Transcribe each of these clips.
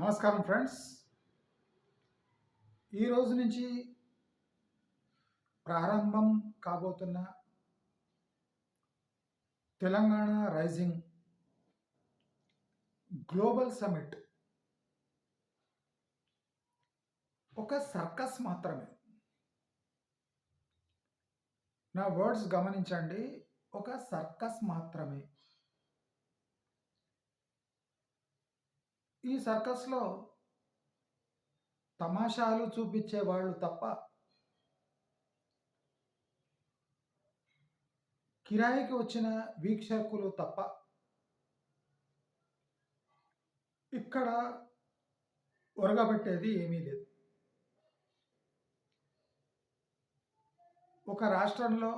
నమస్కారం ఫ్రెండ్స్. ఈ రోజు నుంచి ప్రారంభం కాబోతున్న తెలంగాణ రైజింగ్ గ్లోబల్ సమిట్ ఒక సర్కస్ మాత్రమే. నా వర్డ్స్ గమనించండి. ఒక సర్కస్ మాత్రమే. ఈ సర్కస్లో తమాషాలు చూపించే వాళ్ళు తప్ప కిరాయికి వచ్చిన వీక్షకులు తప్ప ఇక్కడ ఒరగబెట్టేది ఏమీ లేదు. ఒక రాష్ట్రంలో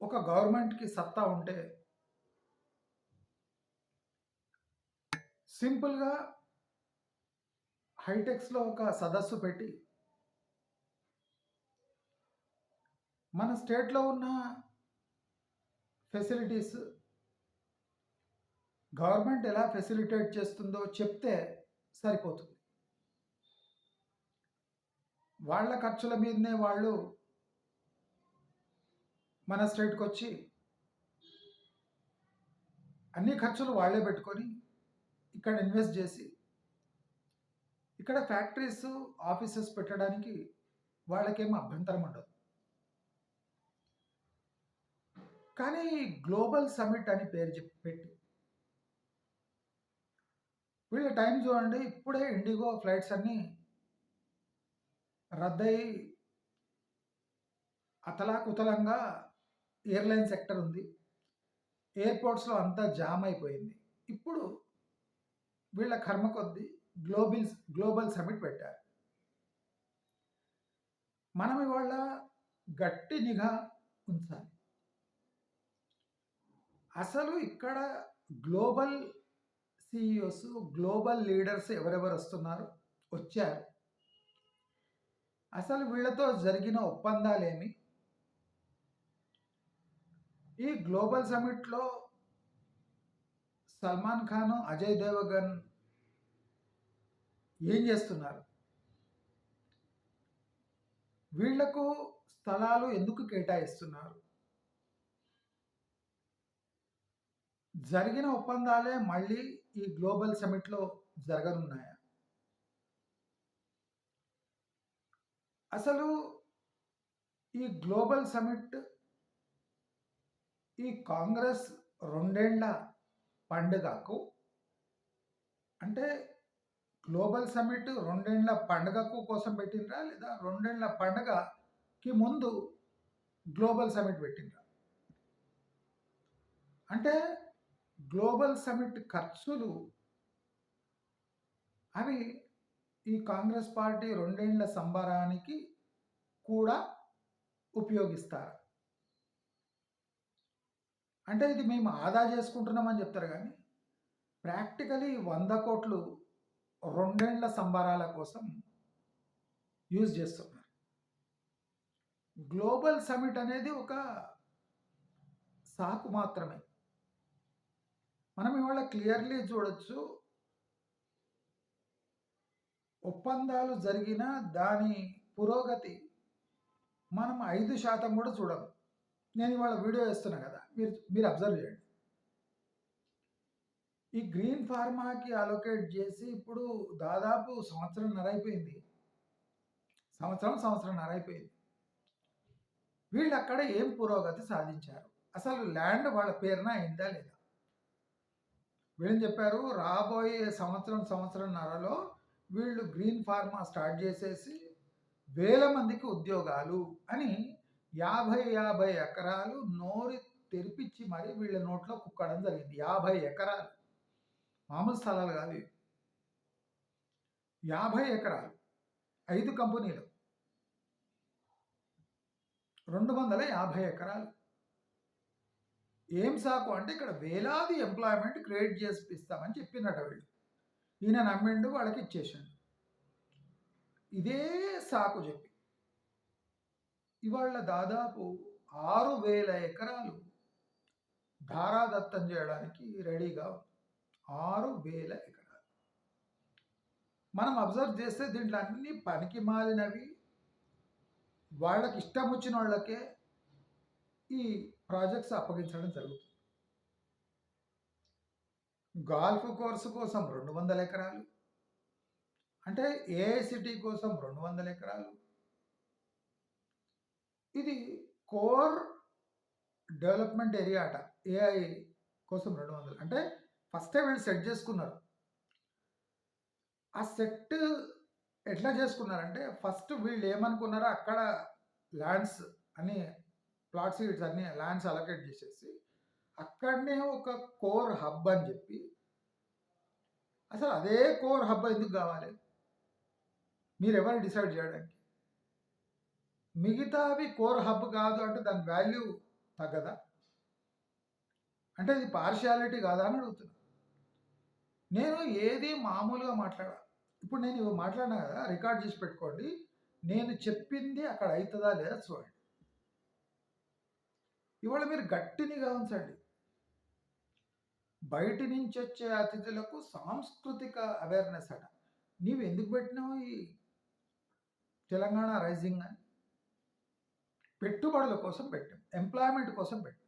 ఒక గవర్నమెంట్కి సత్తా ఉంటే సింపుల్గా హైటెక్స్లో ఒక సదస్సు పెట్టి మన స్టేట్లో ఉన్న ఫెసిలిటీస్ గవర్నమెంట్ ఎలా ఫెసిలిటేట్ చేస్తుందో చెప్తే సరిపోతుంది. వాళ్ళ ఖర్చుల మీదనే వాళ్ళు మన స్టేట్కి వచ్చి అన్ని ఖర్చులు వాళ్ళే పెట్టుకొని ఇక్కడ ఇన్వెస్ట్ చేసి ఇక్కడ ఫ్యాక్టరీస్ ఆఫీసెస్ పెట్టడానికి వాళ్ళకేం అభ్యంతరం ఉండదు. కానీ గ్లోబల్ సమిట్ అని పేరు చెప్పి పెట్టి వీళ్ళ టైం చూడండి ఇప్పుడే ఇండిగో ఫ్లైట్స్ అన్నీ రద్దయి అతలాకుతలంగా ఎయిర్లైన్ సెక్టర్ ఉంది. ఎయిర్పోర్ట్స్లో అంతా జామ్ అయిపోయింది. ఇప్పుడు వీళ్ళ కర్మ కొద్దీ గ్లోబల్ గ్లోబల్ సమిట్ పెట్టారు. మనం ఇవాళ గట్టి నిఘా ఉంచాలి. అసలు ఇక్కడ గ్లోబల్ సిఇఓస్ గ్లోబల్ లీడర్స్ ఎవరెవరు వస్తున్నారు? వచ్చారు. అసలు వీళ్ళతో జరిగిన ఒప్పందాలేమి? ఈ గ్లోబల్ సమిట్లో సల్మాన్ ఖాన్ అజయ్ దేవగన్ ఏం చేస్తున్నారు? వీళ్ళకు స్థలాలు ఎందుకు కేటాయిస్తున్నారు? జరిగిన ఒప్పందాలే మళ్ళీ ఈ గ్లోబల్ సమిట్లో జరగనున్నాయా? అసలు ఈ గ్లోబల్ సమిట్ ఈ కాంగ్రెస్ రెండేళ్ళ పండుగకు. అంటే గ్లోబల్ సమిట్ రెండేళ్ళ పండుగకు కోసం పెట్టినరా లేదా రెండేళ్ళ పండుగకి ముందు గ్లోబల్ సమిట్ పెట్టినరా అంటే గ్లోబల్ సమిట్ ఖర్చులు అవి ఈ కాంగ్రెస్ పార్టీ రెండేళ్ళ సంబరానికి కూడా ఉపయోగిస్తారు. అంటే ఇది మేము ఆదా చేసుకుంటున్నామని చెప్తారు కానీ ప్రాక్టికలీ వంద కోట్లు రెండేళ్ళ సంబరాల కోసం యూజ్ చేస్తున్నారు. గ్లోబల్ సమిట్ అనేది ఒక సాకు మాత్రమే. మనం ఇవాళ క్లియర్లీ చూడొచ్చు. ఒప్పందాలు జరిగిన దాని పురోగతి మనం ఐదు శాతం కూడా చూడము. నేను ఇవాళ వీడియో వేస్తున్నా కదా మీరు మీరు అబ్జర్వ్ చేయండి. ఈ గ్రీన్ ఫార్మాకి అలొకేట్ చేసి ఇప్పుడు దాదాపు సంవత్సరంన్నర అయిపోయింది సంవత్సరం సంవత్సరంన్నర అయిపోయింది వీళ్ళు అక్కడ ఏం పురోగతి సాధించారు? అసలు ల్యాండ్ వాళ్ళ పేరున అయిందా లేదా? వీళ్ళని చెప్పారు? రాబోయే సంవత్సరం సంవత్సరంన్నరలో వీళ్ళు గ్రీన్ ఫార్మా స్టార్ట్ చేసేసి వేల మందికి ఉద్యోగాలు అని యాభై యాభై ఎకరాలు నోరు తెరిపించి మరి వీళ్ళ నోట్లో కుక్కడం జరిగింది. యాభై ఎకరాలు. మామూలు స్థలాలు కాదు యాభై ఎకరాలు. ఐదు కంపెనీలు. రెండు వందల యాభై ఎకరాలు. ఏం సాకు అంటే ఇక్కడ వేలాది ఎంప్లాయ్మెంట్ క్రియేట్ చేసి ఇస్తామని చెప్పినట వీళ్ళు. ఈయన నమ్మిండు వాళ్ళకి ఇచ్చేసాడు. ఇదే సాకు చెప్పి ఇవాళ దాదాపు ఆరు వేల ఎకరాలు ధారాదత్తం చేయడానికి రెడీగా ఆరు వేల ఎకరాలు. మనం అబ్జర్వ్ చేస్తే దీంట్లో అన్ని పనికి మాలినవి. వాళ్ళకి ఇష్టం వచ్చిన వాళ్ళకే ఈ ప్రాజెక్ట్స్ అప్పగించడం జరుగుతుంది. గాల్ఫ్ కోర్సు కోసం రెండు వందల ఎకరాలు. అంటే ఏఐసిటీ కోసం రెండు వందల ఎకరాలు. ఇది కోర్ డెవలప్మెంట్ ఏరియా అట ఏఐ కోసం రెండు వందలు. అంటే ఫస్టే వీళ్ళు సెట్ చేసుకున్నారు. ఆ సెట్ ఎట్లా చేసుకున్నారంటే ఫస్ట్ వీళ్ళు ఏమనుకున్నారో అక్కడ ల్యాండ్స్ అని ప్లాట్ సీట్స్ అన్ని ల్యాండ్స్ అలొకేట్ చేసేసి అక్కడనే ఒక కోర్ హబ్ అని చెప్పి అసలు అదే కోర్ హబ్ ఎందుకు కావాలి? మీరు ఎవరు డిసైడ్ చేయడానికి? మిగతావి కోర్ హబ్ కాదు అంటే దాని వాల్యూ తగ్గదా? అంటే ఇది పార్షియాలిటీ కాదా అని అడుగుతున్నా. నేను ఏది మామూలుగా మాట్లాడా? ఇప్పుడు నేను ఇవి మాట్లాడినా కదా రికార్డ్ చేసి పెట్టుకోండి. నేను చెప్పింది అక్కడ అవుతుందా లేదా చూడండి. ఇవాళ మీరు గట్టినిగా ఉంచండి బయటి నుంచి వచ్చే అతిథులకు సాంస్కృతిక అవేర్నెస్ అట. నీవు ఎందుకు పెట్టినావు ఈ తెలంగాణ రైజింగ్ అని? పెట్టుబడుల కోసం పెట్టాం. ఎంప్లాయ్మెంట్ కోసం పెట్టాం.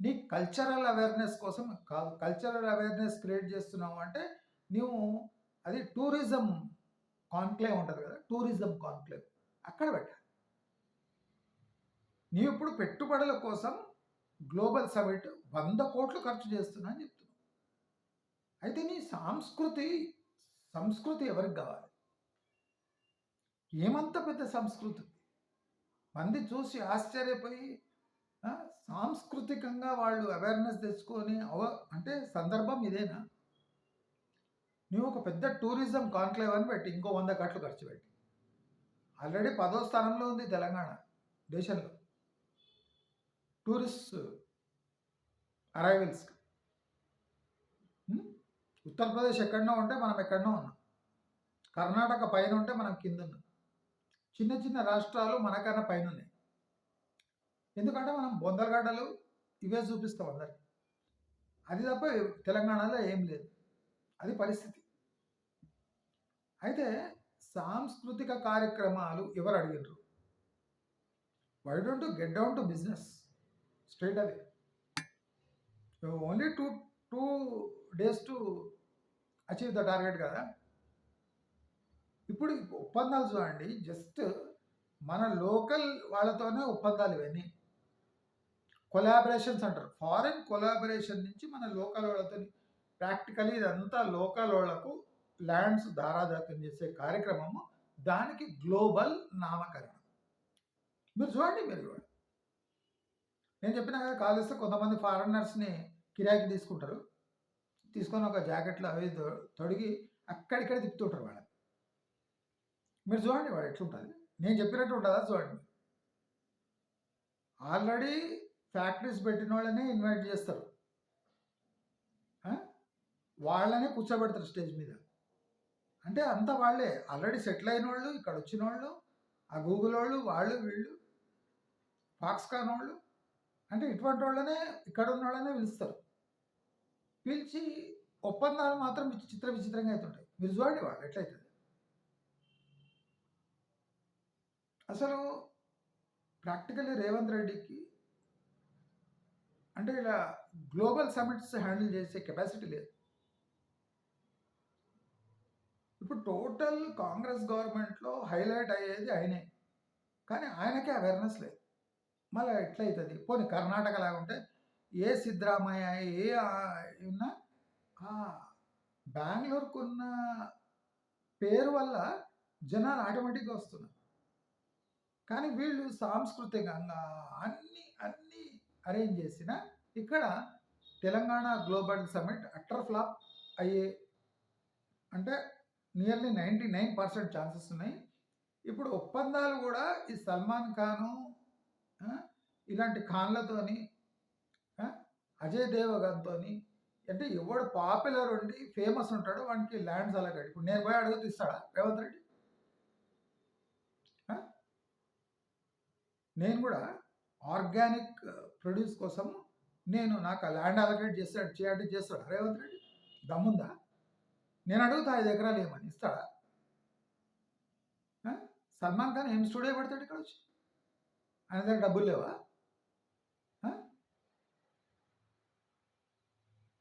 నీ కల్చరల్ అవేర్నెస్ కోసం కాదు కల్చరల్ అవేర్నెస్ క్రియేట్ చేస్తున్నావు అంటే నువ్వు అది టూరిజం కాన్క్లేవ్ ఉంటుంది కదా టూరిజం కాన్క్లేవ్ అక్కడ పెట్టాలి. నీవు ఇప్పుడు పెట్టుబడుల కోసం గ్లోబల్ సమిట్ వంద కోట్లు ఖర్చు చేస్తున్నా అని చెప్తున్నావు. అయితే నీ సాంస్కృతి సంస్కృతి ఎవరికి కావాలి? ఏమంత పెద్ద సంస్కృతి? మంది చూసి ఆశ్చర్యపోయి సాంస్కృతికంగా వాళ్ళు అవేర్నెస్ తెచ్చుకొని అవ అంటే సందర్భం ఇదేనా? నువ్వు ఒక పెద్ద టూరిజం కాన్క్లేవ్ అని పెట్టి ఇంకో వంద కట్లు ఖర్చు పెట్టి. ఆల్రెడీ పదో స్థానంలో ఉంది తెలంగాణ దేశంలో. టూరిస్ట్ అరైవల్స్ ఉత్తరప్రదేశ్ ఎక్కడనో ఉంటే మనం ఎక్కడనో ఉన్నాం. కర్ణాటక పైన ఉంటే మనం కింద ఉన్నాం. చిన్న చిన్న రాష్ట్రాలు మనకన్నా పైన ఉన్నాయి ఎందుకంటే మనం బొందరగడ్డలు ఇవే చూపిస్తాం అందరికి. అది తప్ప తెలంగాణలో ఏం లేదు. అది పరిస్థితి. అయితే సాంస్కృతిక కార్యక్రమాలు ఎవరు అడిగినారు why don't get down to business straight away only two two days to achieve the target కదా? ఇప్పుడు ఒప్పందాలు చూడండి జస్ట్ మన లోకల్ వాళ్ళతోనే ఒప్పందాలు ఇవన్నీ. కొలాబరేషన్స్ అంటారు. ఫారెన్ కొలాబరేషన్ నుంచి మన లోకల్ వాళ్ళతో ప్రాక్టికలీ ఇదంతా లోకల్ వాళ్ళకు ల్యాండ్స్ దారాదత్తం చేసే కార్యక్రమము దానికి గ్లోబల్ నామకరణం. మీరు చూడండి మీరు చూడండి. నేను చెప్పిన కదా కాలేస్తే కొంతమంది ఫారినర్స్ని కిరాయికి తీసుకుంటారు. తీసుకొని ఒక జాకెట్లు అవి తొ- తొడిగి అక్కడిక్కడ తిప్పుతుంటారు వాళ్ళని. మీరు చూడండి వాడు ఎట్లుంటుంది. నేను చెప్పినట్టు ఉంటుందా చూడండి. ఆల్రెడీ ఫ్యాక్టరీస్ పెట్టిన వాళ్ళనే ఇన్వైట్ చేస్తారు. వాళ్ళనే కూర్చోబెడతారు స్టేజ్ మీద. అంటే అంతా వాళ్ళే. ఆల్రెడీ సెటిల్ అయిన వాళ్ళు ఇక్కడ వచ్చిన వాళ్ళు ఆ గూగుల్ వాళ్ళు వాళ్ళు వీళ్ళు ఫాక్స్కాన్ వాళ్ళు. అంటే ఇటువంటి వాళ్ళనే ఇక్కడ ఉన్న వాళ్ళనే పిలుస్తారు. పిలిచి ఒప్పందాలు మాత్రం చిత్ర విచిత్రంగా అవుతుంటాయి మీరు చూడండి వాళ్ళు ఎట్లయితుంది అసలు ప్రాక్టికల్లీ రేవంత్ రెడ్డికి అంటే ఇలా గ్లోబల్ సమిట్స్ హ్యాండిల్ చేసే కెపాసిటీ లేదు. ఇప్పుడు టోటల్ కాంగ్రెస్ గవర్నమెంట్లో హైలైట్ అయ్యేది ఆయనే. కానీ ఆయనకే అవేర్నెస్ లేదు. మళ్ళీ ఎట్లయితుంది? పోనీ కర్ణాటక లాగా ఉంటే ఏ సిద్ధరామయ్య ఏ ఉన్నా బెంగళూరుకున్న పేరు వల్ల జనాలు ఆటోమేటిక్గా వస్తున్నారు. కానీ వీళ్ళు సాంస్కృతికంగా అన్ని అన్ని అరేంజ్ చేసిన ఇక్కడ Telangana global summit utter flop అయ్యే అంటే nearly ninety nine percent chances ఉన్నాయి. ఇప్పుడు ఒప్పందాలు కూడా ఈ సల్మాన్ ఖాను ఇలాంటి ఖాన్లతోని అజయ్ దేవగన్తోని అంటే ఎవడు పాపులర్ ఉండి ఫేమస్ ఉంటాడో వానికి ల్యాండ్స్ అలాగే ఇప్పుడు నేను పోయి అడుగుతూ ఇస్తాడా? రేవంత్ రెడ్డి ఆ? నేను కూడా ఆర్గానిక్ ప్రొడ్యూస్ కోసం నేను నాకు ఆ ల్యాండ్ అలకేట్ చేస్తాడు చేయాలంటే చేస్తాడా. రేవంత్ రెడ్డి దమ్ముందా? నేను అడుగుతా ఐదు ఎకరాలు ఏమని? ఇస్తాడా? సల్మాన్ ఖాన్ ఏం స్టూడియో పెడతాడు ఇక్కడ వచ్చి ఆయన దగ్గర డబ్బులు లేవా?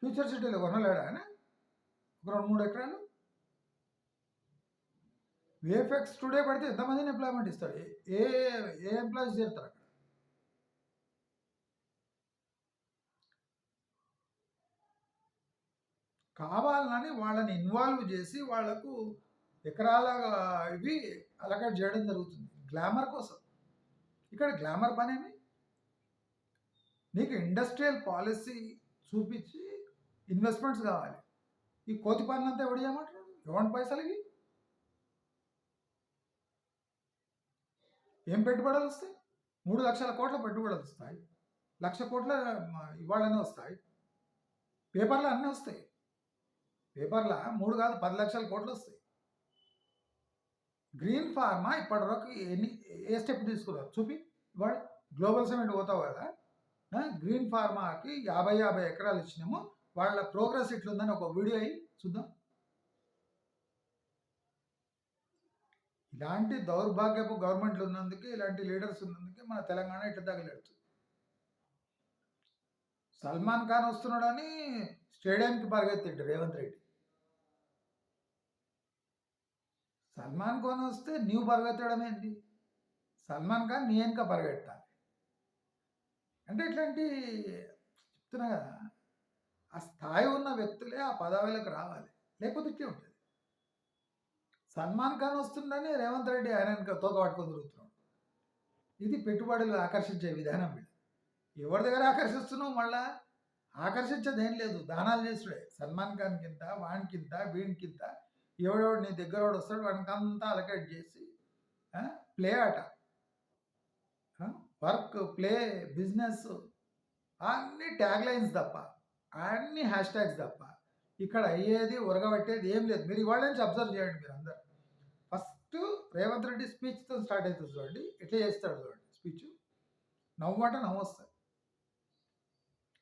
ఫ్యూచర్ సిటీలో కొనలేడా ఆయన? ఒక రెండు మూడు ఎకరాలు? విఎఫ్ఎక్స్ టుడే పడితే ఎంతమందిని ఎంప్లాయ్మెంట్ ఇస్తాడు? ఏ- ఏ ఎంప్లాయీస్ చేస్తారు అక్కడ? కావాలని వాళ్ళని ఇన్వాల్వ్ చేసి వాళ్ళకు ఎకరాల ఇవి అలకట్ చేయడం జరుగుతుంది. గ్లామర్ కోసం. ఇక్కడ గ్లామర్ పనేమి? నీకు ఇండస్ట్రియల్ పాలసీ చూపించి ఇన్వెస్ట్మెంట్స్ కావాలి. ఈ కోతి పనులంతా ఎవడు చేయమంటారు ఎవరి పైసలకి ఏం పెట్టుబడులు వస్తాయి? మూడు లక్షల కోట్ల పెట్టుబడులు వస్తాయి. లక్ష కోట్ల మ, ఇవాళనే వస్తాయి. పేపర్లు అన్నీ వస్తాయి. పేపర్ల మూడు కాదు పది లక్షల కోట్లు వస్తాయి. గ్రీన్ ఫార్మా ఇప్పటివరకు ఎన్ని ఏ స్టెప్ తీసుకున్నారు? చూపి. ఇవాళ గ్లోబల్ సమిట్ పోతావు కదా? గ్రీన్ ఫార్మాకి యాభై యాభై ఎకరాలు ఇచ్చినాము. వాళ్ళ ప్రోగ్రెస్ ఇట్లుందని ఒక వీడియో అయ్యి చూద్దాం. ఇలాంటి దౌర్భాగ్యపు గవర్నమెంట్లు ఉన్నందుకే ఇలాంటి లీడర్స్ ఉన్నందుకే మన తెలంగాణ ఇట్లా తగలేడు సల్మాన్ ఖాన్ వస్తున్నాడని స్టేడియంకి పరిగెత్తిండు రేవంత్ రెడ్డి. సల్మాన్ ఖాన్ వస్తే నీవు పరిగెత్తడం ఏంటి? సల్మాన్ ఖాన్ నీ వెనుక పరిగెట్టాలి అంటే ఇట్లాంటి చెప్తున్నా కదా ఆ స్థాయి ఉన్న వ్యక్తులే ఆ పదవిలకు రావాలి. లేకపోతే ఇట్లే ఉంటుంది. సల్మాన్ ఖాన్ వస్తుండని రేవంత్ రెడ్డి ఆయన తోక పట్టుకొని తిరుగుతున్నాడు. ఇది పెట్టుబడులు ఆకర్షించే విధానం వీళ్ళు ఎవరి దగ్గర ఆకర్షిస్తున్నావు మళ్ళా? ఆకర్షించేది ఏం లేదు. దానాలు చేసుడే. సల్మాన్ ఖాన్ కింద వాని కింద కింద ఎవడెవడు నీ దగ్గర వాడు వస్తాడు వాడికి అంతా అలకేట్ చేసి ప్లే ఆట. వర్క్ ప్లే బిజినెస్ అన్ని ట్యాగ్ లైన్స్ తప్ప అన్ని హ్యాష్ ట్యాగ్స్ తప్ప ఇక్కడ అయ్యేది ఉరగబట్టేది ఏం లేదు. మీరు ఇవాళ నుంచి అబ్జర్వ్ చేయండి మీరు అందరు రేవంత్ రెడ్డి స్పీచ్తో స్టార్ట్ అవుతుంది చూడండి. ఎట్లా చేస్తాడు చూడండి స్పీచ్ నవ్వట నవ్వు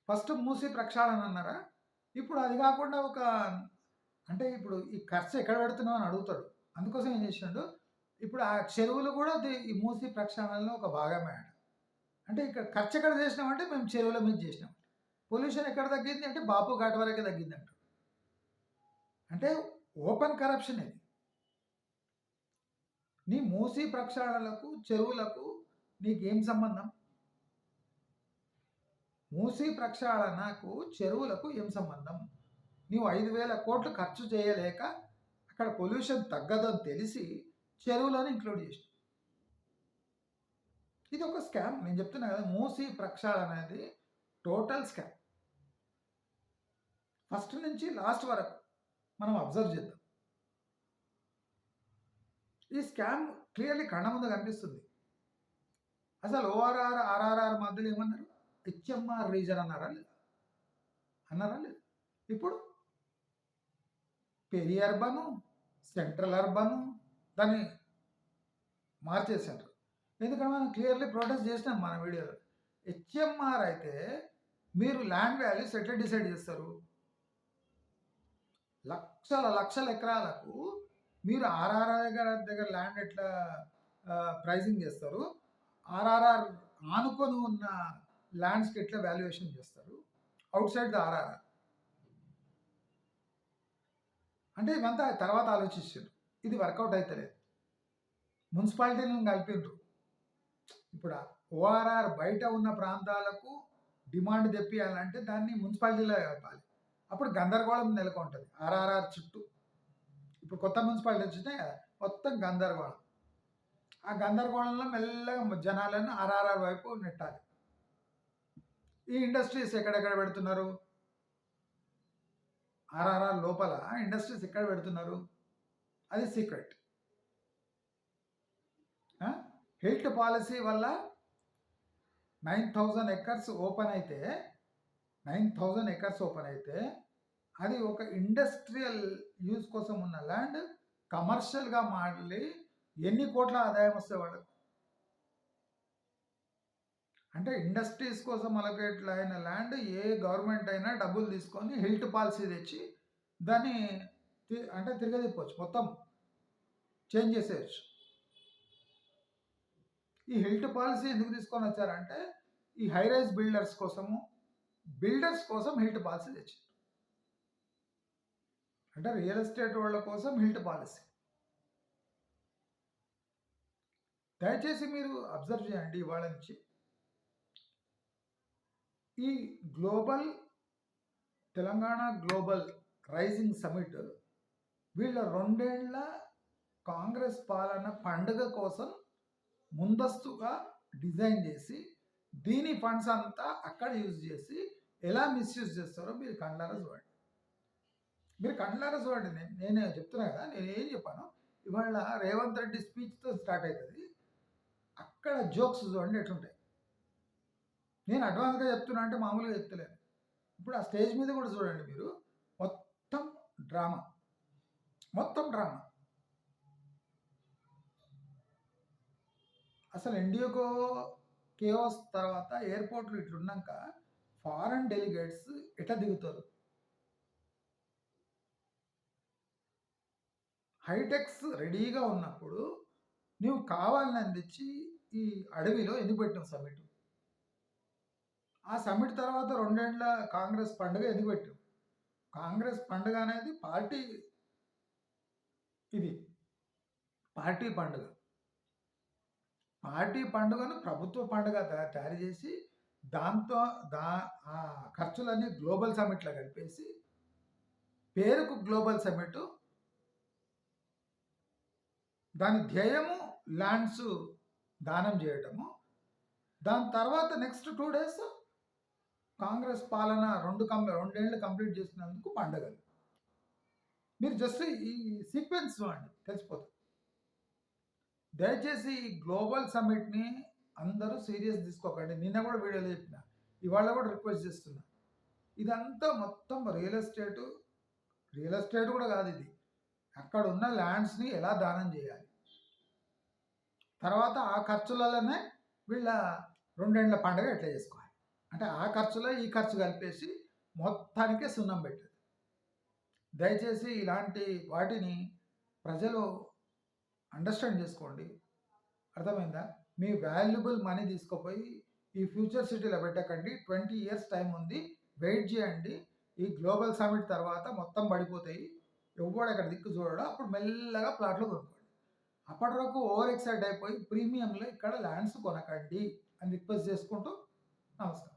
ఫస్ట్ మూసి ప్రక్షాళన అన్నారా? ఇప్పుడు అది కాకుండా ఒక అంటే ఇప్పుడు ఈ ఖర్చు ఎక్కడ పెడుతున్నావు అని అడుగుతాడు. అందుకోసం ఏం చేసిండు? ఇప్పుడు ఆ చెరువులు కూడా ఈ మూసి ప్రక్షాళనలో ఒక భాగమే అంట. అంటే ఇక్కడ ఖర్చు ఎక్కడ చేసినామంటే మేము చెరువుల మీద చేసినాం. పొల్యూషన్ ఎక్కడ తగ్గింది అంటే బాపు ఘాట్ వరకే తగ్గింది అంటే ఓపెన్ కరప్షన్ ఇది. నీ మూసి ప్రక్షాళనలకు చెరువులకు నీకేం సంబంధం? మూసి ప్రక్షాళనకు చెరువులకు ఏం సంబంధం? నీవు ఐదు వేల కోట్లు ఖర్చు చేయలేక అక్కడ పొల్యూషన్ తగ్గదని తెలిసి చెరువులను ఇంక్లూడ్ చేసిన ఇది ఒక స్కామ్. నేను చెప్తున్నా కదా మూసి ప్రక్షాళన అనేది టోటల్ స్కామ్. ఫస్ట్ నుంచి లాస్ట్ వరకు మనం అబ్జర్వ్ చేద్దాం. ఈ స్కామ్ క్లియర్లీ కళ్ళ ముందు కనిపిస్తుంది. అసలు ఓఆర్ఆర్ ఆర్ఆర్ఆర్ మధ్యలో ఏమన్నారు? హెచ్ఎంఆర్ రీజన్ అన్నారా లేదా? అన్నారా లేదు? ఇప్పుడు పెరి అర్బను సెంట్రల్ అర్బను దాన్ని మార్చేసారు ఎందుకంటే మనం క్లియర్లీ ప్రొటెస్ట్ చేసినాం మన వీడియోలో. హెచ్ఎంఆర్ అయితే మీరు ల్యాండ్ వాల్యూస్ ఎట్లా డిసైడ్ చేస్తారు. లక్షల లక్షల ఎకరాలకు మీరు ఆర్ఆర్ఆర్ దగ్గర దగ్గర ల్యాండ్ ఎట్లా ప్రైజింగ్ చేస్తారు? ఆర్ఆర్ఆర్ ఆనుకొని ఉన్న ల్యాండ్స్కి ఎట్లా వాల్యుయేషన్ చేస్తారు? Outside the RRR. అంటే ఇవంతా తర్వాత ఆలోచించారు. ఇది వర్కౌట్ అవుతలేదు మున్సిపాలిటీలను కలిపిండ్రు ఇప్పుడు ఓఆర్ఆర్ బయట ఉన్న ప్రాంతాలకు డిమాండ్ తెప్పియాలంటే దాన్ని మున్సిపాలిటీలో కలపాలి. అప్పుడు గందరగోళం నెలకొంటుంది. ఆర్ఆర్ఆర్ చుట్టూ. ఇప్పుడు కొత్త మున్సిపాలిటీ వచ్చినాయి కదా, మొత్తం గందరగోళం. ఆ గందరగోళంలో మెల్లగా జనాలను ఆర్ఆర్ఆర్ వైపు నెట్టాలి. ఈ ఇండస్ట్రీస్ ఎక్కడెక్కడ పెడుతున్నారు? ఆర్ఆర్ఆర్ లోపల ఇండస్ట్రీస్ ఎక్కడ పెడుతున్నారు? అది సీక్రెట్. హిల్ట్ పాలసీ వల్ల నైన్ థౌజండ్ ఎకర్స్ ఓపెన్ అయితే నైన్ థౌజండ్ ఎకర్స్ ఓపెన్ అయితే అది ఒక ఇండస్ట్రియల్ యూజ్ కోసం ఉన్న ల్యాండ్ కమర్షియల్గా మారి ఎన్ని కోట్ల ఆదాయం వస్తే వాళ్ళకు అంటే ఇండస్ట్రీస్ కోసం అలకేట్ అయిన ల్యాండ్ ఏ గవర్నమెంట్ అయినా డబ్బులు తీసుకొని హెల్త్ పాలసీ తెచ్చి దాన్ని తి- అంటే తిరగదిప్పవచ్చు మొత్తం చేంజ్ చేసేయచ్చు. ఈ హిల్ట్ పాలసీ ఎందుకు తీసుకొని వచ్చారంటే ఈ హైరైజ్ బిల్డర్స్ కోసము బిల్డర్స్ కోసం హిల్ట్ పాలసీ తెచ్చారు. అంటే రియల్ ఎస్టేట్ వాళ్ళ కోసం హిల్ట్ పాలసీ. దయచేసి మీరు అబ్జర్వ్ చేయండి ఇవాళ నుంచి. ఈ global Telangana global rising summit వీళ్ళ రెండేళ్ళ కాంగ్రెస్ పాలన పండుగ కోసం ముందస్తుగా డిజైన్ చేసి దీని ఫండ్స్ అంతా అక్కడ యూజ్ చేసి ఎలా మిస్యూజ్ చేస్తారో మీరు కండ్లారా చూడండి మీరు కండ్లారా చూడండి నేను నేనే చెప్తున్నా కదా నేను ఏం చెప్పాను? ఇవాళ రేవంత్ రెడ్డి స్పీచ్తో స్టార్ట్ అవుతుంది అక్కడ జోక్స్ చూడండి ఎట్లుంటాయి. నేను అడ్వాన్స్గా చెప్తున్నా అంటే మామూలుగా చెప్తలేను. ఇప్పుడు ఆ స్టేజ్ మీద కూడా చూడండి మీరు మొత్తం డ్రామా మొత్తం డ్రామా అసలు ఇండియాకో కేఓస్ తర్వాత ఎయిర్పోర్ట్లు ఇట్లున్నాక ఫారెన్ డెలిగేట్స్ ఎట్లా దిగుతారు? హైటెక్స్ రెడీగా ఉన్నప్పుడు నువ్వు కావాలని అందించి ఈ అడవిలో ఎందుకు పెట్టావు సమిట్ ఆ సమిట్ తర్వాత రెండేళ్ళ కాంగ్రెస్ పండుగ ఎందుకు పెట్టావు? కాంగ్రెస్ పండుగ అనేది పార్టీ ఇది. పార్టీ పండుగ. పార్టీ పండుగను ప్రభుత్వ పండుగ తయారు చేసి దాంతో దా ఆ ఖర్చులన్నీ గ్లోబల్ సమిట్లో కలిపేసి పేరుకు గ్లోబల్ సమిట్ దాని ధ్యేయము ల్యాండ్స్ దానం చేయటము. దాని తర్వాత నెక్స్ట్ టూ డేస్ కాంగ్రెస్ పాలన రెండు కం రెండేళ్ళు కంప్లీట్ చేసినందుకు పండగలు. మీరు జస్ట్ ఈ సీక్వెన్స్ చూడండి తెలిసిపోతుంది. దయచేసి ఈ గ్లోబల్ సమ్మిట్ని అందరూ సీరియస్ తీసుకోకండి. నిన్న కూడా వీడియోలో చెప్పిన ఇవాళ కూడా రిక్వెస్ట్ చేస్తున్నా. ఇదంతా మొత్తం రియల్ ఎస్టేటు రియల్ ఎస్టేట్ కూడా కాదు ఇది. అక్కడ ఉన్న ల్యాండ్స్ని ఎలా దానం చేయాలి? తర్వాత ఆ ఖర్చులలోనే వీళ్ళ రెండేళ్ళ పండుగ ఎట్లా చేసుకోవాలి? అంటే ఆ ఖర్చులో ఈ ఖర్చు కలిపేసి మొత్తానికే సున్నం పెట్టేది. దయచేసి ఇలాంటి వాటిని ప్రజలు అండర్స్టాండ్ చేసుకోండి. అర్థమైందా? మీ వాల్యుబుల్ మనీ తీసుకుపోయి ఈ ఫ్యూచర్ సిటీలో పెట్టకండి. ట్వంటీ ఇయర్స్ టైం ఉంది. వెయిట్ చేయండి. ఈ గ్లోబల్ సమిట్ తర్వాత మొత్తం పడిపోతాయి. ఎవడు అక్కడ దిక్కు చూడడం అప్పుడు మెల్లగా ప్లాట్లు కొనుక్కోండి. అప్పటి వరకు ఓవర్ ఎక్సైట్ అయిపోయి ప్రీమియంలో ఇక్కడ ల్యాండ్స్ కొనకండి అని రిక్వెస్ట్ చేసుకుంటూ నమస్కారం.